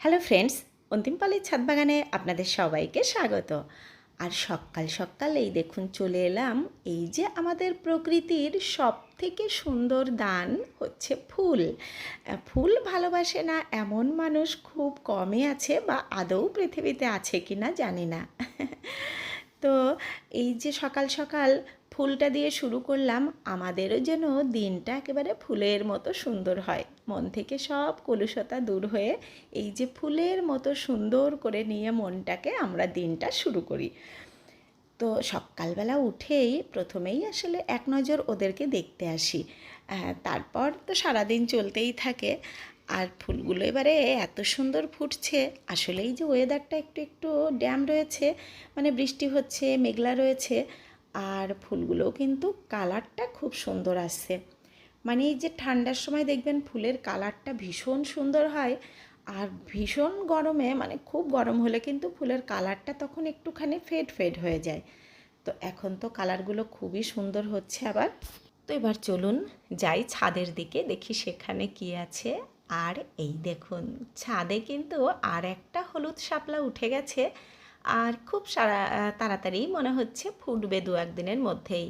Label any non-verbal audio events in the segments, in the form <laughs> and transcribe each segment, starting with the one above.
Hello friends, অন্তিমপালের ছাদ বাগানে আপনাদের সবাইকে স্বাগত। আর সকাল সকাল এই দেখুন চলে এলাম এই যে আমাদের প্রকৃতির সব থেকে সুন্দর দান হচ্ছে ফুল। ফুল ভালোবাসে না এমন মানুষ খুব কমই আছে বা আদৌ পৃথিবীতে আছে কি না জানি না। <laughs> তো এই যে সকাল সকাল ফুলটা দিয়ে শুরু করলাম, আমাদেরও যেন দিনটা একেবারে ফুলের মতো সুন্দর হয়। মন থেকে সব কলুষতা দূর হয়ে এই যে ফুলের মতো সুন্দর করে নিয়ে মনটাকে আমরা দিনটা শুরু করি। তো সকালবেলা উঠেই প্রথমেই আসলে এক নজর ওদেরকে দেখতে আসি। তারপর তো সারাদিন চলতেই থাকে। আর ফুলগুলো এবারে এত সুন্দর ফুটছে, আসলেই যে ওয়েদারটা একটু একটু ড্যাম রয়েছে মানে বৃষ্টি হচ্ছে, মেঘলা রয়েছে আর ফুলগুলোও কিন্তু কালারটা খুব সুন্দর আসছে। মানে এই যে ঠান্ডার সময় দেখবেন ফুলের কালারটা ভীষণ সুন্দর হয় আর ভীষণ গরমে মানে খুব গরম হলে কিন্তু ফুলের কালারটা তখন একটুখানি ফেড ফেড হয়ে যায়। তো এখন তো কালারগুলো খুবই সুন্দর হচ্ছে আবার। তো এবার চলুন যাই ছাদের দিকে, দেখি সেখানে কি আছে। আর এই দেখুন, ছাদে কিন্তু আর একটা হলুদ শাপলা উঠে গেছে। আর খুব সারা তাড়াতাড়ি মনে হচ্ছে ফুটবে দু একদিনের মধ্যেই।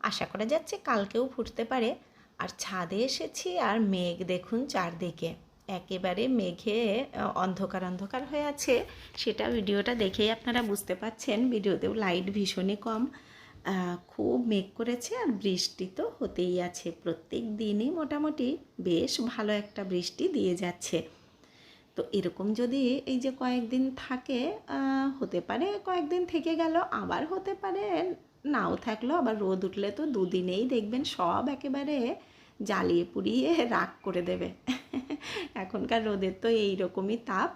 আশা করা যাচ্ছে কালকেও ফুটতে পারে। আর ছাদে এসেছি আর মেঘ দেখুন চারদিকে। একেবারে মেঘে অন্ধকার অন্ধকার হয়ে আছে। সেটা ভিডিওটা দেখেই আপনারা বুঝতে পাচ্ছেন। ভিডিওতেও লাইট ভীষণই কম। খুব মেঘ করেছে আর বৃষ্টি তো হতেই আছে। প্রত্যেক দিনই মোটামুটি বেশ ভালো একটা বৃষ্টি দিয়ে যাচ্ছে। তো এরকম যদি এই যে কয়েকদিন থাকে হতে পারে কয়েকদিন থেকে গেল, আবার হতে পারে নাও থাকল, আবার রোদ উঠলে তো দুদিনেই দেখবেন সব একেবারে জ্বালিয়ে পুড়িয়ে রাগ করে দেবে। এখনকার রোদের তো এই রকমই তাপ।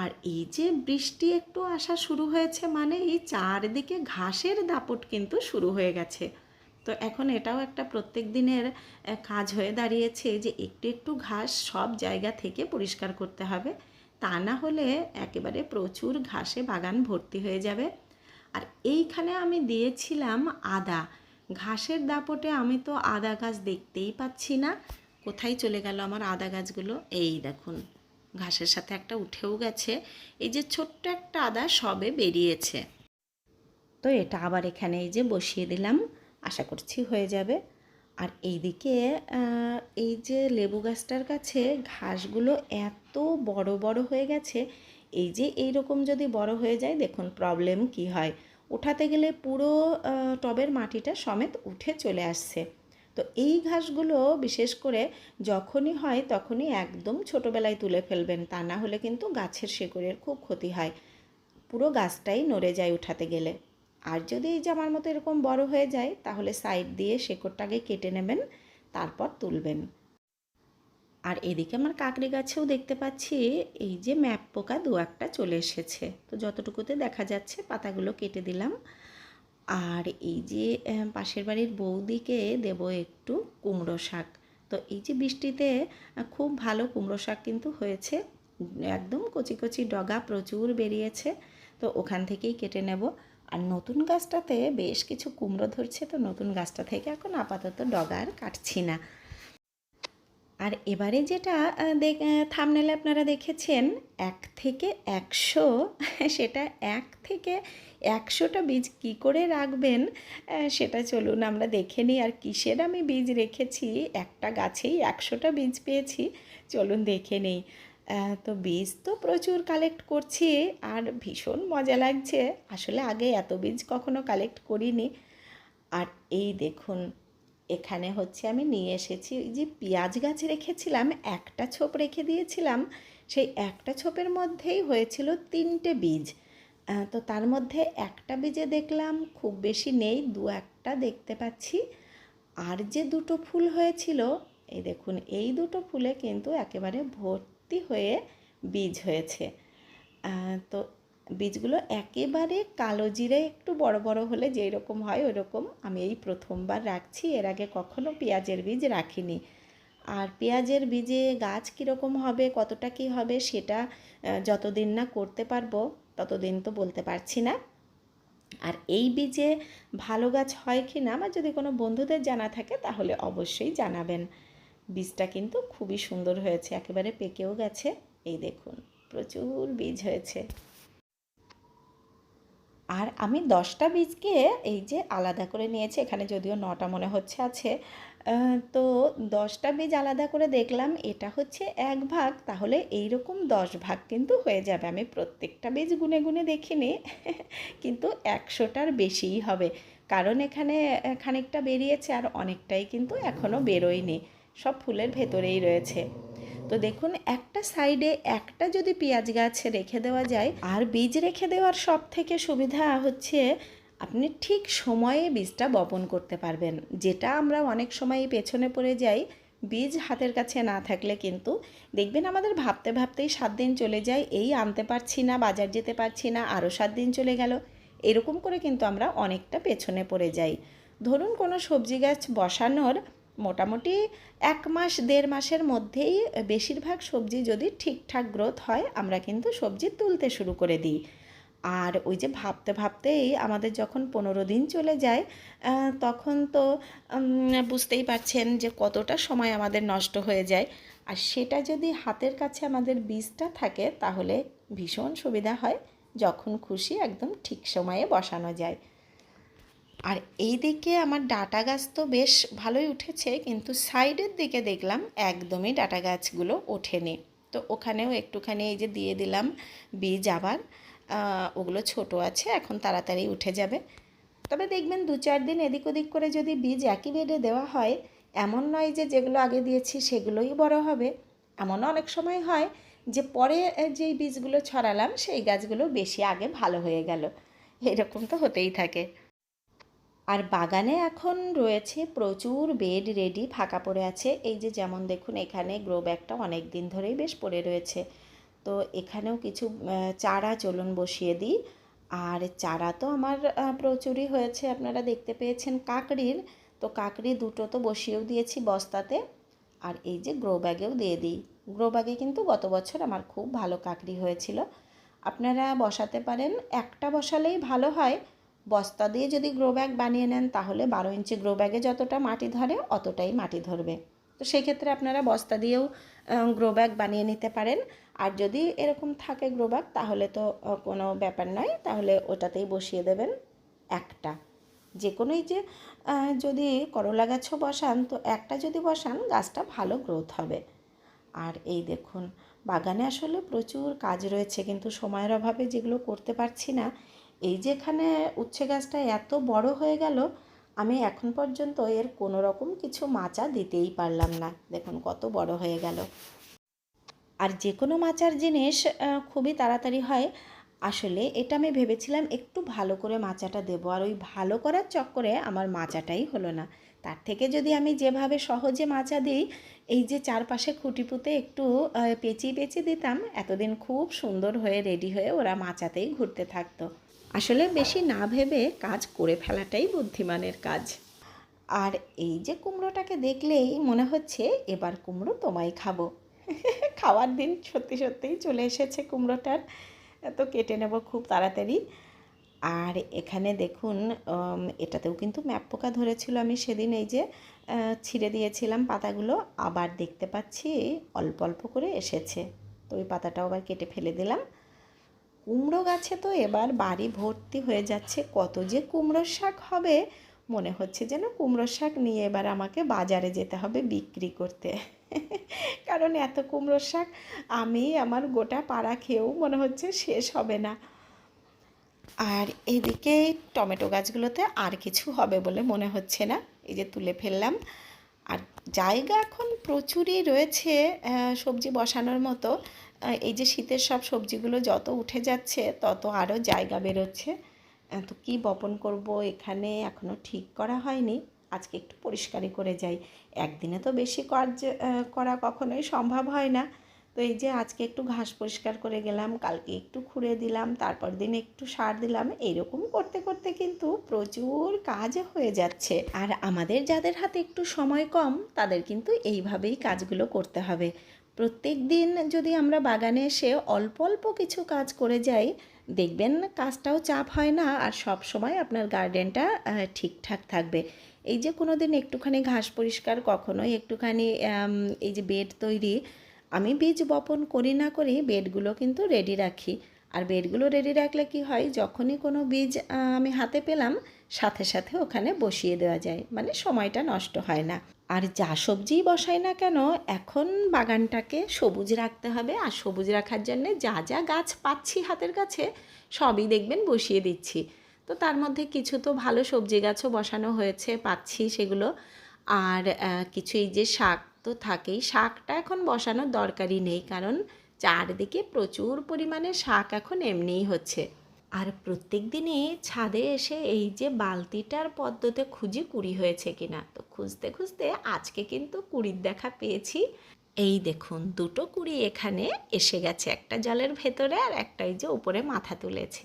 আর এই যে বৃষ্টি একটু আসা শুরু হয়েছে মানে এই চারদিকে ঘাসের দাপট কিন্তু শুরু হয়ে গেছে। তো এখন এটাও একটা প্রত্যেক দিনের কাজ হয়ে দাঁড়িয়েছে যে একটু একটু ঘাস সব জায়গা থেকে পরিষ্কার করতে হবে। তা না হলে একেবারে প্রচুর ঘাসে বাগান ভর্তি হয়ে যাবে। আর এইখানে আমি দিয়েছিলাম আদা। ঘাসের দাপটে আমি তো আদা গাছ দেখতেই পাচ্ছি না। কোথায় চলে গেল আমার আদা গাছগুলো? এই দেখুন, ঘাসের সাথে একটা উঠেও গেছে। এই যে ছোট্ট একটা আদা সবে বেরিয়েছে। তো এটা আবার এখানে এই যে বসিয়ে দিলাম। আশা করছি হয়ে যাবে। আর এইদিকে এই যে লেবু গাছটার কাছে ঘাসগুলো এত বড় বড় হয়ে গেছে, এই যে এই রকম যদি বড় হয়ে যায়, দেখুন প্রবলেম কি হয়? উঠাতে গেলে পুরো টবের মাটিটা সমেত উঠে চলে আসছে। তো এই ঘাসগুলো বিশেষ করে যখনই হয় তখনই একদম ছোটোবেলায় তুলে ফেলবেন, তা না হলে কিন্তু গাছের শেকড়ের খুব ক্ষতি হয়। পুরো গাছটাই নড়ে যায় উঠাতে গেলে। আর যদি এই যে আমার মতো এরকম বড় হয়ে যায়, তাহলে সাইড দিয়ে শেকড়টাকে কেটে নেবেন, তারপর তুলবেন। আর এদিকে আমার কাকড়ি গাছেও দেখতে পাচ্ছি, এই যে ম্যাপ পোকা দু একটা চলে এসেছে। তো যতটুকুতে দেখা যাচ্ছে, পাতাগুলো কেটে দিলাম। আর এই যে পাশের বাড়ির বৌদিকে দেব একটু কুমড়ো শাক। তো এই যে বৃষ্টিতে খুব ভালো কুমড়ো শাক কিন্তু হয়েছে। একদম কচি কচি ডগা প্রচুর বেরিয়েছে। তো ওখান থেকেই কেটে নেব। আর নতুন গাছটাতে বেশ কিছু কুমড়ো ধরছে, তো নতুন গাছটা থেকে এখন আপাতত ডগা আর কাটছি না। আর এবারে যেটা দেখ থামনেলে আপনারা দেখেছেন, এক থেকে একশো, সেটা এক থেকে একশোটা বীজ কি করে রাখবেন সেটা চলুন আমরা দেখে নিই। আর কিসের আমি বীজ রেখেছি, একটা গাছেই একশোটা বীজ পেয়েছি, চলুন দেখে নিই। তো বীজ তো প্রচুর কালেক্ট করছি আর ভীষণ মজা লাগছে। আসলে আগে এত বীজ কখনো কালেক্ট করিনি। আর এই দেখুন, এখানে হচ্ছে আমি নিয়ে এসেছি যে পেঁয়াজ গাছ রেখেছিলাম, একটা ছোপ রেখে দিয়েছিলাম। সেই একটা ছোপের মধ্যেই হয়েছিল তিনটে বীজ। তো তার মধ্যে একটা বীজে দেখলাম খুব বেশি নেই, দু একটা দেখতে পাচ্ছি। আর যে দুটো ফুল হয়েছিল, এই দেখুন, এই দুটো ফুলে কিন্তু একেবারে ভর্তি হয়ে বীজ হয়েছে। তো বীজগুলো একেবারে কালো জিরে, একটু বড় বড় হলে যেই রকম হয় ওই রকম আমি এই প্রথমবার রাখছি। এর আগে কখনো পেঁয়াজের বীজ রাখিনি। আর পেঁয়াজের বীজে গাছ কীরকম হবে, কতটা কী হবে সেটা যতদিন না করতে পারব ততদিন তো বলতে পারছি না। আর এই বীজে ভালো গাছ হয় কি না আমার যদি কোনো বন্ধুদের জানা থাকে তাহলে অবশ্যই জানাবেন। বীজটা কিন্তু খুবই সুন্দর হয়েছে, একেবারে পেকেও গেছে। এই দেখুন, প্রচুর বীজ হয়েছে। আর আমি দশটা বীজকে এই যে আলাদা করে নিয়েছি, এখানে যদিও নটা মনে হচ্ছে আছে তো দশটা বীজ আলাদা করে দেখলাম, এটা হচ্ছে এক ভাগ, তাহলে এই রকম দশ ভাগ কিন্তু হয়ে যাবে। আমি প্রত্যেকটা বীজ গুনে গুনে দেখিনি, কিন্তু একশোটার বেশিই হবে। কারণ এখানে খানিকটা বেরিয়েছে আর অনেকটাই কিন্তু এখনও বেরোয়নি। সব ফুলের ভেতরেই রয়েছে। তো দেখুন, একটা সাইডে একটা যদি পেঁয়াজ গাছ রেখে দেওয়া যায়, আর বীজ রেখে দেওয়ার সব থেকে সুবিধা হচ্ছে আপনি ঠিক সময়ে বীজটা বপন করতে পারবেন। যেটা আমরা অনেক সময় পেছনে পড়ে যাই, বীজ হাতের কাছে না থাকলে কিন্তু। দেখবেন আমাদের ভাবতে ভাবতেই সাত দিন চলে যায়, এই আনতে পারছি না, বাজার যেতে পারছি না, আরও সাত দিন চলে গেল। এরকম করে কিন্তু আমরা অনেকটা পেছনে পড়ে যাই। ধরুন, কোনো সবজি গাছ বসানোর মোটামুটি এক মাস, দেড় মাসের মধ্যেই বেশিরভাগ সবজি যদি ঠিকঠাক গ্রোথ হয়, আমরা কিন্তু সবজি তুলতে শুরু করে দিই। আর ওই যে ভাবতে ভাবতেই আমাদের যখন পনেরো দিন চলে যায় তখন তো বুঝতেই পারছেন যে কতটা সময় আমাদের নষ্ট হয়ে যায়। আর সেটা যদি হাতের কাছে আমাদের বীজটা থাকে, তাহলে ভীষণ সুবিধা হয়, যখন খুশি একদম ঠিক সময়ে বসানো যায়। আর এই দিকে আমার ডাটা গাছ তো বেশ ভালোই উঠেছে, কিন্তু সাইডের দিকে দেখলাম একদমই ডাটা গাছগুলো ওঠেনি। তো ওখানেও একটুখানি এই যে দিয়ে দিলাম বীজ আবার ওগুলো ছোট আছে, এখন তাড়াতাড়ি উঠে যাবে। তবে দেখবেন দু চার দিন এদিক ওদিক করে যদি বীজ একই বেডে দেওয়া হয়, এমন নয় যে যেগুলো আগে দিয়েছি সেগুলোই বড় হবে। এমনও অনেক সময় হয় যে পরে যেই বীজগুলো ছড়ালাম, সেই গাছগুলো বেশি আগে ভালো হয়ে গেল। এরকম তো হতেই থাকে। আর বাগানে এখন রয়েছে প্রচুর বেড রেডি, ফাঁকা পড়ে আছে। এই যে যেমন দেখুন, এখানে গ্রো ব্যাগটা অনেক দিন ধরেই বেশ পড়ে রয়েছে। তো এখানেও কিছু চারা চলুন বসিয়ে দিই। আর চারা তো আমার প্রচুরই হয়েছে, আপনারা দেখতে পেয়েছেন কাকড়ির। তো কাকড়ি দুটো তো বসিয়েও দিয়েছি বস্তাতে। আর এই যে গ্রো ব্যাগেও দিয়ে দিই। গ্রো ব্যাগে কিন্তু গত বছর আমার খুব ভালো কাকড়ি হয়েছিল। আপনারা বসাতে পারেন, একটা বসালেই ভালো হয়। বস্তা দিয়ে যদি গ্রো ব্যাগ বানিয়ে নেন, তাহলে বারো ইঞ্চি গ্রো ব্যাগে যতটা মাটি ধরে, অতটাই মাটি ধরবে। তো সেক্ষেত্রে আপনারা বস্তা দিয়েও গ্রো ব্যাগ বানিয়ে নিতে পারেন। আর যদি এরকম থাকে গ্রো ব্যাগ তাহলে তো কোনো ব্যাপার নয়। তাহলে ওটাতেই বসিয়ে দেবেন একটা। যে কোনোই যে যদি করলা গাছও বসান, তো একটা যদি বসান, গাছটা ভালো গ্রোথ হবে। আর এই দেখুন, বাগানে আসলে প্রচুর কাজ রয়েছে। কিন্তু সময়ের অভাবে যেগুলো করতে পারছি না এই যেখানে উচ্ছে গাছটা এত বড় হয়ে গেল, আমি এখন পর্যন্ত এর কোনো রকম কিছু মাচা দিতেই পারলাম না। দেখুন কত বড় হয়ে গেল। আর যে কোনো মাচার জিনিস খুবই তাড়াতাড়ি হয়। আসলে এটা আমি ভেবেছিলাম একটু ভালো করে মাচাটা দেবো, আর ওই ভালো করার চক্করে আমার মাচাটাই হলো না। তার থেকে যদি আমি যেভাবে সহজে মাচা দিই, এই যে চারপাশে খুঁটি পুঁতে একটু পেঁচিয়ে পেঁচিয়ে দিতাম, এতদিন খুব সুন্দর হয়ে, রেডি হয়ে ওরা মাচাতেই ঘুরতে থাকতো। আসলে বেশি না ভেবে কাজ করে ফেলাটাই বুদ্ধিমানের কাজ। আর এই যে কুমড়োটাকে দেখলেই মনে হচ্ছে এবার কুমড়ো তোমায় খাব। <laughs> খাওয়ার দিন সত্যি সত্যিই চলে এসেছে কুমড়োটার। তো কেটে নেব খুব তাড়াতাড়ি। আর এখানে দেখুন এটাতেও কিন্তু ম্যাপ পোকা ধরেছিল আমি সেদিন এই যে ছিঁড়ে দিয়েছিলাম পাতাগুলো, আবার দেখতে পাচ্ছি অল্প অল্প করে এসেছে। তো ওই পাতাটাও আবার কেটে ফেলে দিলাম। কুমড়ো গাছে তো এবার বাড়ি ভর্তি হয়ে যাচ্ছে। কত যে কুমড়োর শাক হবে, মনে হচ্ছে যেন কুমড়োর শাক নিয়ে এবার আমাকে বাজারে যেতে হবে বিক্রি করতে। <laughs> কারণ এত কুমড়োর শাক আমি আমার গোটা পাড়া খেয়েও মনে হচ্ছে শেষ হবে না। আর এদিকে টমেটো গাছগুলোতে আর কিছু হবে বলে মনে হচ্ছে না। এই যে তুলে ফেললাম। জায়গা এখন প্রচুরই রয়েছে সবজি বসানোর মতো। এই যে শীতের সব সবজিগুলো যত উঠে যাচ্ছে, তত আরও জায়গা বেরোচ্ছে। তো কী বপন করব এখানে এখনও ঠিক করা হয়নি। আজকে একটু পরিষ্কারই করে যাই। একদিনে তো বেশি কাজ করা কখনোই সম্ভব হয় না। তো এই যে আজকে একটু ঘাস পরিষ্কার করে গেলাম, কালকে একটু খুঁড়ে দিলাম, তারপর দিন একটু সার দিলাম, এইরকম করতে করতে কিন্তু প্রচুর কাজ হয়ে যাচ্ছে। আর আমাদের যাদের হাতে একটু সময় কম, তাদের কিন্তু এইভাবেই কাজগুলো করতে হবে। প্রত্যেক দিন যদি আমরা বাগানে এসে অল্প অল্প কিছু কাজ করে যাই, দেখবেন কাজটাও চাপ হয় না, আর সব সময় আপনার গার্ডেনটা ঠিকঠাক থাকবে। এই যে কোনো দিন একটুখানি ঘাস পরিষ্কার, কখনোই একটুখানি এই যে বেড তৈরি আমি বীজ বপন করি না করি, বেডগুলো কিন্তু রেডি রাখি। আর বেডগুলো রেডি রাখলে কি হয়, যখনই কোনো বীজ আমি হাতে পেলাম, সাথে সাথে ওখানে বসিয়ে দেওয়া যায়। মানে সময়টা নষ্ট হয় না। আর যা সবজিই বসাই না কেন, এখন বাগানটাকে সবুজ রাখতে হবে। আর সবুজ রাখার জন্য যা যা গাছ পাচ্ছি হাতের কাছে, সবই দেখবেন বসিয়ে দিচ্ছি। তো তার মধ্যে কিছু তো ভালো সবজি গাছও বসানো হয়েছে, পাচ্ছি সেগুলো। আর কিছু এই যে শাক তো থাকেই। শাকটা এখন বসানোর দরকারই নেই, কারণ চারদিকে প্রচুর পরিমাণে শাক এখন এমনিই হচ্ছে। আর প্রত্যেক দিনই ছাদে এসে এই যে বালতিটার পদ্মতে খুঁজি কুড়ি হয়েছে কিনা, তো খুঁজতে খুঁজতে আজকে কিন্তু কুড়ির দেখা পেয়েছি। এই দেখুন, দুটো কুড়ি এখানে এসে গেছে, একটা জলের ভেতরে আর একটা এই যে উপরে মাথা তুলেছে।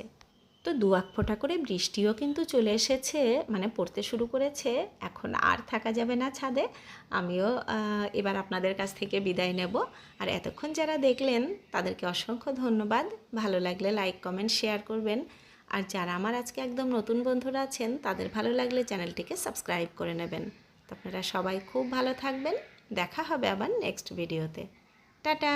তো দু এক ফোঁটা করে বৃষ্টিও কিন্তু চলে এসেছে মানে পড়তে শুরু করেছে। এখন আর থাকা যাবে না ছাদে। আমিও এবার আপনাদের কাছ থেকে বিদায় নেব। আর এতক্ষণ যারা দেখলেন, তাদেরকে অসংখ্য ধন্যবাদ। ভালো লাগলে লাইক, কমেন্ট, শেয়ার করবেন। আর যারা আমার আজকে একদম নতুন বন্ধুরা আছেন, তাদের ভালো লাগলে চ্যানেলটিকে সাবস্ক্রাইব করে নেবেন। তো আপনারা সবাই খুব ভালো থাকবেন। দেখা হবে আবার নেক্সট ভিডিওতে। টাটা!